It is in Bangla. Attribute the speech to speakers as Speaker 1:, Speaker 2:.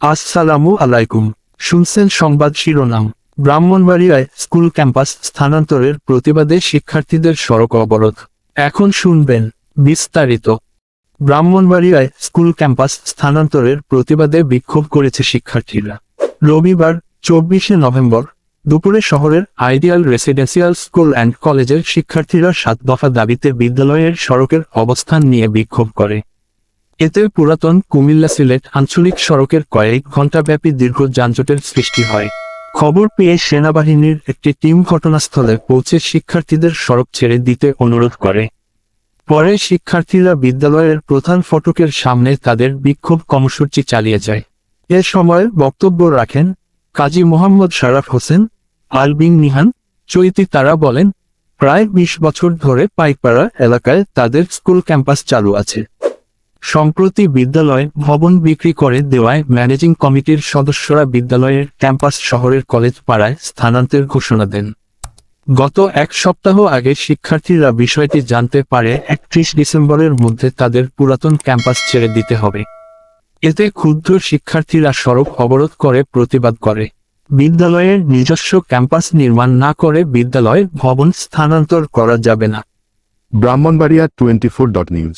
Speaker 1: আসসালামু আলাইকুম। শুনছেন সংবাদ শিরোনাম। ব্রাহ্মণবাড়িয়ায় স্কুল ক্যাম্পাস স্থানান্তরের প্রতিবাদে শিক্ষার্থীদের সড়ক অবরোধ। এখন শুনবেন বিস্তারিত। ব্রাহ্মণবাড়িয়ায় স্কুল ক্যাম্পাস স্থানান্তরের প্রতিবাদে বিক্ষোভ করেছে শিক্ষার্থীরা। রবিবার, চব্বিশে নভেম্বর, দুপুরে শহরের আইডিয়াল রেসিডেন্সিয়াল স্কুল অ্যান্ড কলেজের শিক্ষার্থীরা সাত দফা দাবিতে বিদ্যালয়ের সড়কের অবস্থান নিয়ে বিক্ষোভ করে। এতে পুরাতন কুমিল্লা সিলেট আঞ্চলিক সড়কের কয়েক ঘণ্টাব্যাপী দীর্ঘ যানজটের সৃষ্টি হয়। খবর পেয়ে সেনাবাহিনীর একটি টিম ঘটনাস্থলে পৌঁছে শিক্ষার্থীদের সড়ক ছেড়ে দিতে অনুরোধ করে। পরে শিক্ষার্থীরা বিদ্যালয়ের প্রধান ফটকের সামনে তাদের বিক্ষোভ কর্মসূচি চালিয়ে যায়। এ সময় বক্তব্য রাখেন কাজী মোহাম্মদ শারাফ হোসেন, আলবিং নিহান, চৈতি তারা বলেন, প্রায় বিশ বছর ধরে পাইকপাড়া এলাকায় তাদের স্কুল ক্যাম্পাস চালু আছে। সম্প্রতি বিদ্যালয় ভবন বিক্রি করে দেওয়ায় ম্যানেজিং কমিটির সদস্যরা বিদ্যালয়ের ক্যাম্পাস শহরের কলেজ পাড়ায় স্থানান্তরের ঘোষণা দেন। গত এক সপ্তাহ আগে শিক্ষার্থীরা বিষয়টি জানতে পারে, একত্রিশ ডিসেম্বরের মধ্যে তাদের পুরাতন ক্যাম্পাস ছেড়ে দিতে হবে। এতে ক্ষুদ্র শিক্ষার্থীরা সড়ক অবরোধ করে, প্রতিবাদ করে। বিদ্যালয়ের নিজস্ব ক্যাম্পাস নির্মাণ না করে বিদ্যালয় ভবন স্থানান্তর করা যাবে না।
Speaker 2: Brahmanbaria twenty four dot news